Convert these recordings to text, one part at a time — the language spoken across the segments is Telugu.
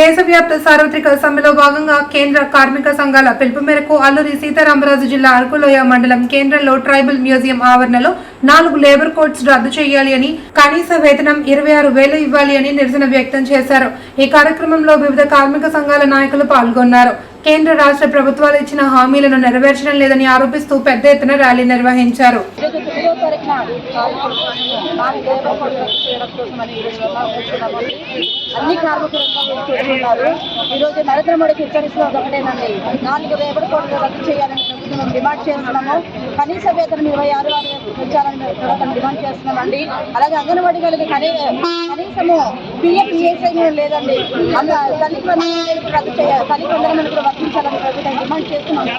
దేశవ్యాప్త సార్వత్రిక సమ్మెలో భాగంగా కేంద్ర కార్మిక సంఘాల పిలుపు మేరకు అల్లూరి సీతారామరాజు జిల్లా అరకులోయ మండలం కేంద్రంలో ట్రైబల్ మ్యూజియం ఆవరణలో నాలుగు లేబర్ కోడ్స్ రద్దు చేయాలి అని కనీస వేతనం ఇరవై ఆరు వేలు ఇవ్వాలి అని నిరసన వ్యక్తం చేశారు. ఈ కార్యక్రమంలో వివిధ కార్మిక సంఘాల నాయకులు పాల్గొన్నారు. కేంద్ర రాష్ట్ర ప్రభుత్వాలు ఇచ్చిన హామీలను నెరవేర్చడం లేదని ఆరోపిస్తూ పెద్ద ఎత్తున ర్యాలీ నిర్వహించారు. ఈరోజు తొమ్మిదో కార్మికులు నాలుగు ఈరోజు నరేంద్ర మోడీకి హెచ్చరిస్తున్నది ఒకటేనండి నాలుగు లేబర్ కోట్లు రద్దు చేయాలని ప్రభుత్వం డిమాండ్ చేస్తున్నాము కనీస వేతనం ఇరవై ఆరు ఆరు పెంచాలని ప్రభుత్వం డిమాండ్ చేస్తున్నామండి అలాగే అంగన్వాడీ వాళ్ళకి కనీ కనీసము పిఎఫ్ ఈఎస్ఐ లేదండి అలా తల్లి రద్దు చేయాలి తల్లి వందనాలు కూడా వర్తించాలని ప్రభుత్వం డిమాండ్ చేస్తున్నాము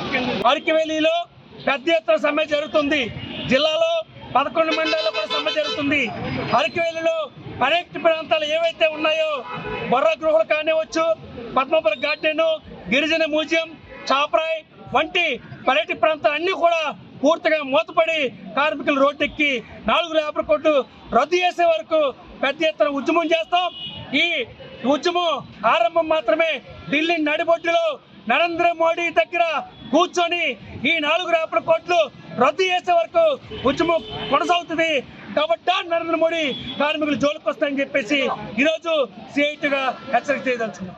పెద్ద ఎత్తున సమ్మె జరుగుతుంది జిల్లాలో పదకొండు మండలాల్లో కూడా సమ్మె జరుగుతుంది. అరకివేలిలో అనేక ప్రాంతాలు ఏవైతే ఉన్నాయో బొర్ర గృహలు కానివచ్చు పద్మపుర గార్డెన్ గిరిజన మ్యూజియం చాపరాయ్ వంటి పర్యటన ప్రాంతాలు అన్నీ కూడా పూర్తిగా మూతపడి కార్మికులు రోడ్డెక్కి నాలుగు లేబర్ కోట్లు రద్దు చేసే వరకు పెద్ద ఎత్తున ఉద్యమం చేస్తాం. ఈ ఉద్యమం ఆరంభం మాత్రమే ఢిల్లీ నడిబొడ్డులో నరేంద్ర మోడీ దగ్గర కూర్చొని ఈ నాలుగు రేపల కోట్లు రద్దు చేసే వరకు ఉద్యమం కొనసాగుతుంది. కాబట్టి నరేంద్ర మోడీ కార్మికులు జోలికి వస్తాయని చెప్పేసి ఈరోజు సిఐటిగా హెచ్చరిక చేయదలుచుకున్నాం.